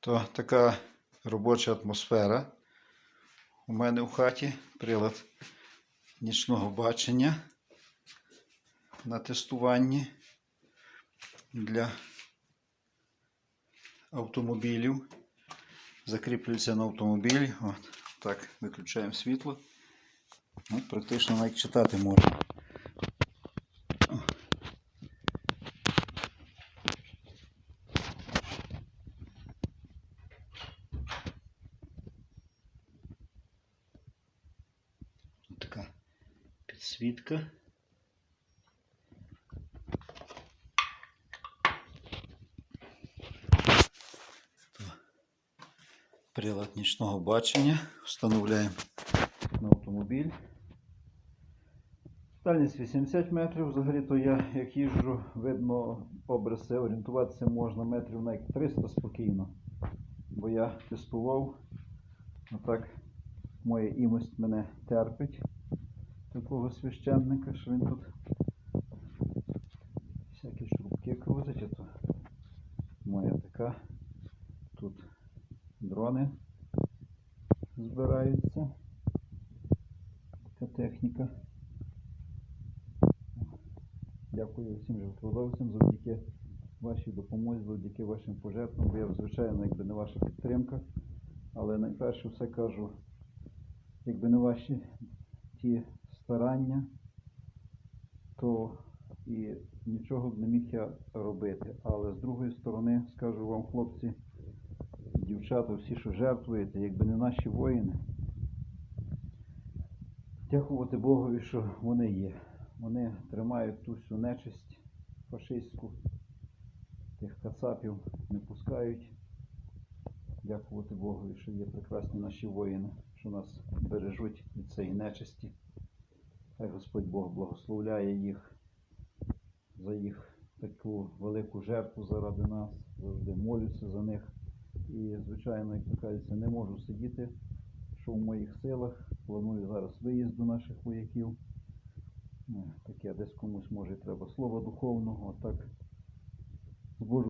То така робоча атмосфера у мене в хаті. Прилад нічного бачення на тестуванні для автомобілів. Закріплюється на автомобілі. От, так, виключаємо світло. От, практично навіть читати можна. Підсвітка. Прилад нічного бачення. Встановляємо на автомобіль. Дальність 80 метрів. Взагалі то я як їжджу, видно обриси, орієнтуватися можна метрів на 300 спокійно. Бо я тестував. Отак моя імость мене терпить. Такого священника, що він тут всякі шрубки крутить, то моя така. Тут дрони збираються. Така техніка. Дякую всім жертводавцям завдяки вашій допомозі, завдяки вашим пожертвам, бо я, звичайно, якби не ваша підтримка. Але найперше все кажу, якби не ваші ті старання, то і нічого б не міг я робити. Але з другої сторони, скажу вам, хлопці, дівчата, всі, що жертвуєте, якби не наші воїни, дякувати Богові, що вони є. Вони тримають ту всю нечисть фашистську, тих кацапів не пускають. Дякувати Богові, що є прекрасні наші воїни, що нас бережуть від цієї нечисті. Хай Господь Бог благословляє їх за їх таку велику жертву заради нас. Завжди молюся за них. І, звичайно, як то кажеться, не можу сидіти, що в моїх силах. Планую зараз виїзд до наших вояків. Ну, Таке десь комусь може треба слова духовного, так з Божою